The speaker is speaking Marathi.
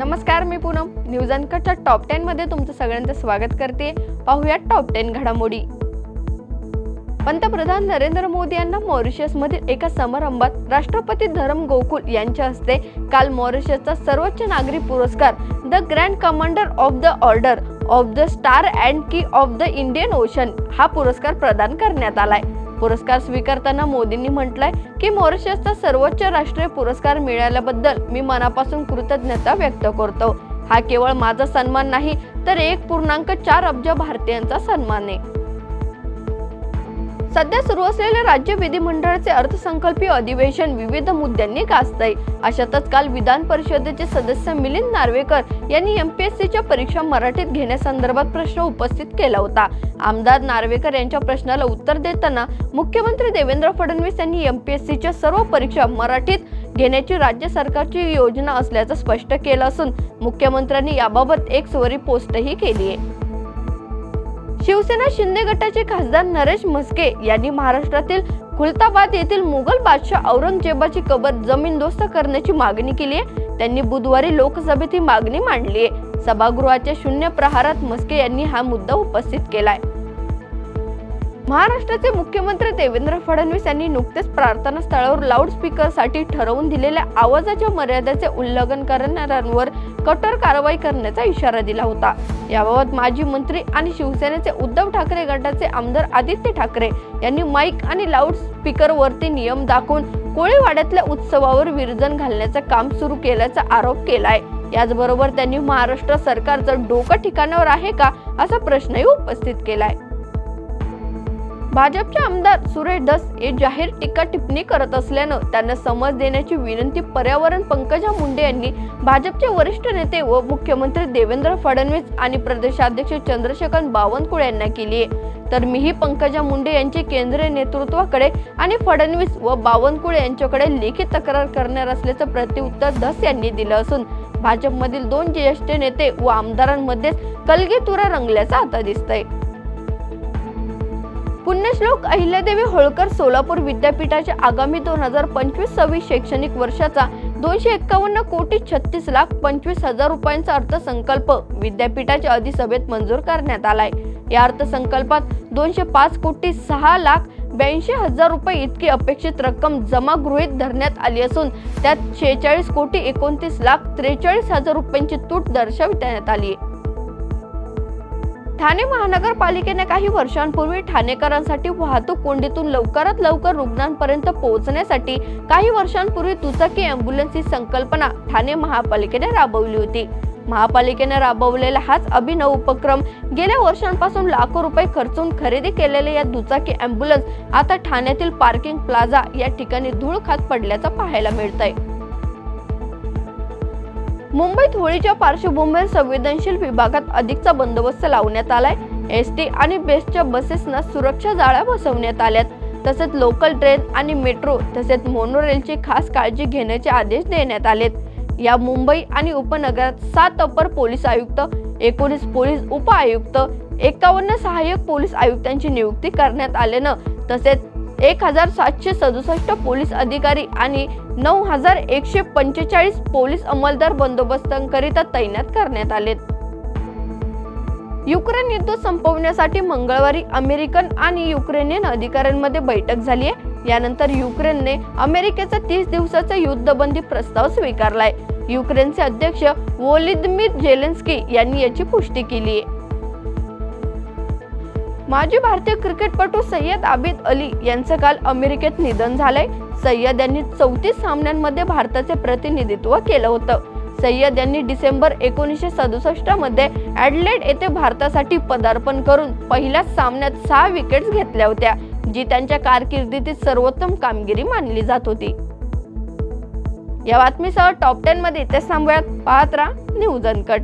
नमस्कार मी पूनम. न्यूज अनकटच्या टॉप टेन मध्ये तुमचं सगळ्यांचं स्वागत करते. पाहूयात टॉप टेन घडामोडी. पंतप्रधान नरेंद्र मोदी यांना मॉरिशसमधील एका समारंभात राष्ट्रपती धरम गोकुल यांच्या हस्ते काल मॉरिशसचा सर्वोच्च नागरी पुरस्कार the Grand Commander of the Order of the Star and Key of the Indian Ocean हा पुरस्कार प्रदान करण्यात आलाय. पुरस्कार स्वीकारताना मोदींनी म्हटलंय की मॉरिशसचा सर्वोच्च राष्ट्रीय पुरस्कार मिळाल्याबद्दल मी मनापासून कृतज्ञता व्यक्त करतो. हा केवळ माझा सन्मान नाही तर एक पूर्णांक चार अब्ज भारतीयांचा सन्मान आहे. सध्या सुरू असलेले राज्य विधिमंडळाचे अर्थसंकल्पीय अधिवेशन विविध मुद्द्यांनी गाजतंय. अशातच काल विधान परिषदेचे सदस्य मिलिंद नार्वेकर यांनी एमपीएससीच्या परीक्षा मराठीत घेण्यासंदर्भात प्रश्न उपस्थित केला होता. आमदार नार्वेकर यांच्या प्रश्नाला उत्तर देताना मुख्यमंत्री देवेंद्र फडणवीस यांनी एमपीएससीच्या सर्व परीक्षा मराठीत घेण्याची राज्य सरकारची योजना असल्याचं स्पष्ट केलं असून मुख्यमंत्र्यांनी याबाबत एक स्वरी पोस्टही केली आहे शिवसेना शिंदे गटाचे खासदार नरेश म्हस्के यांनी महाराष्ट्रातील खुलताबाद येथील मुघल बादशाह औरंगजेबाची कबर जमीनदोस्त करण्याची मागणी केली आहे. त्यांनी बुधवारी लोकसभेत ही मागणी मांडली आहे. सभागृहाच्या शून्य प्रहारात म्हस्के यांनी हा मुद्दा उपस्थित केलाय. महाराष्ट्राचे मुख्यमंत्री देवेंद्र फडणवीस यांनी नुकतेच प्रार्थना स्थळावर लाऊडस्पीकरसाठी ठरवून दिलेल्या आवाजाच्या मर्यादेचे उल्लंघन करणाऱ्यांवर कठोर कारवाई करण्याचा इशारा दिला होता. याबाबत माजी मंत्री आणि शिवसेनेचे उद्धव ठाकरे गटाचे आमदार आदित्य ठाकरे यांनी माईक आणि लाऊडस्पीकरवरती नियम दाखवून कोळीवाड्यातल्या उत्सवावर विरजन घालण्याचं काम सुरू केल्याचा आरोप केलाय. याचबरोबर त्यांनी महाराष्ट्र सरकारचं डोकं ठिकाणावर आहे का असा प्रश्नही उपस्थित केलाय. भाजपचे आमदार सुरेश दस हे जाहीर टीका टिप्पणी करत असल्यानं त्यांना समज देण्याची विनंती पर्यावरण पंकजा मुंडे यांनी भाजपचे वरिष्ठ नेते व मुख्यमंत्री देवेंद्र फडणवीस आणि प्रदेशाध्यक्ष चंद्रशेखर बावनकुळे यांना केली आहे. तर मीही पंकजा मुंडे यांचे केंद्रीय नेतृत्वाकडे आणि फडणवीस व बावनकुळे यांच्याकडे लेखी तक्रार करणार असल्याचं प्रत्युत्तर धस यांनी दिलं असून भाजपमधील दोन ज्येष्ठ नेते व आमदारांमध्येच कलगीतुरा रंगल्याचं आता दिसतंय. पुण्यश्लोक अहिल्यादेवी होळकर सोलापूर विद्यापीठाच्या आगामी दोन हजार पंचवीस सव्वीस शैक्षणिक वर्षाचा दोनशे एक्कावन्न कोटी छत्तीस लाख पंचवीस हजार रुपयांचा अर्थसंकल्प विद्यापीठाच्या अधिसभेत मंजूर करण्यात आलाय. या अर्थसंकल्पात दोनशे पाच कोटी सहा लाख ब्याऐंशी हजार रुपये इतकी अपेक्षित रक्कम जमा गृहीत धरण्यात आली असून त्यात शेहेचाळीस कोटी एकोणतीस लाख त्रेचाळीस हजार रुपयांची तूट दर्शविण्यात आली आहे. ठाणे महानगरपालिकेने काही वर्षांपूर्वी ठाणेकरांसाठी वाहतूक कोंडीतून लवकरात लवकर रुग्णांपर्यंत पोहोचण्यासाठी काही वर्षांपूर्वी दुचाकी अँब्युलन्स ही संकल्पना ठाणे महापालिकेने राबवली होती. महापालिकेने राबवलेला हाच अभिनव उपक्रम गेल्या वर्षांपासून लाखो रुपये खर्चून खरेदी केलेले या दुचाकी अँब्युलन्स आता ठाण्यातील पार्किंग प्लाझा या ठिकाणी धूळ खात पडल्याचं पाहायला मिळतंय. मुंबईत होळीच्या पार्श्वभूमीवर संवेदनशील विभागात अधिकचा बंदोबस्त लावण्यात आलाय. एस टी आणि बेस्टच्या बसेसना सुरक्षा जाळ्या बसवण्यात आल्यात. तसेच लोकल ट्रेन आणि मेट्रो तसेच मोनोरेलची खास काळजी घेण्याचे आदेश देण्यात आलेत. या मुंबई आणि उपनगरात सात अपर पोलीस आयुक्त एकोणीस पोलीस उप आयुक्त एकावन्न सहाय्यक पोलीस आयुक्तांची नियुक्ती करण्यात आल्यानं तसेच एक हजार सातशे सदुसष्ट पोलीस अधिकारी आणि नऊ हजार एकशे पंचेचाळीस पोलीस अंमलदार बंदोबस्तांकरिता तैनात करण्यात आलेत. युक्रेन युद्ध संपवण्यासाठी मंगळवारी अमेरिकन आणि युक्रेनियन अधिकाऱ्यांमध्ये बैठक झाली आहे. यानंतर युक्रेनने अमेरिकेचा तीस दिवसाचा युद्धबंदी प्रस्ताव स्वीकारलाय. युक्रेनचे अध्यक्ष वोलिदमिर जेलेन्स्की यांनी याची पुष्टी केली आहे. माजी भारतीय क्रिकेटपटू सय्यद आबिद अली यांचं काल अमेरिकेत निधन झालंय. सय्यद यांनी चौतीस सामन्यांमध्ये भारताचे प्रतिनिधित्व केलं होतं. सय्यद यांनी डिसेंबर एकोणीसशे सदुसष्टमध्ये ऍडलेड येथे भारतासाठी पदार्पण करून पहिल्याच सामन्यात सहा विकेट्स घेतल्या होत्या जी त्यांच्या कारकिर्दीतील सर्वोत्तम कामगिरी मानली जात होती. या बातमीसह टॉप टेन मध्ये इथेच थांबूयात. पाहत राहा न्यूज अनकट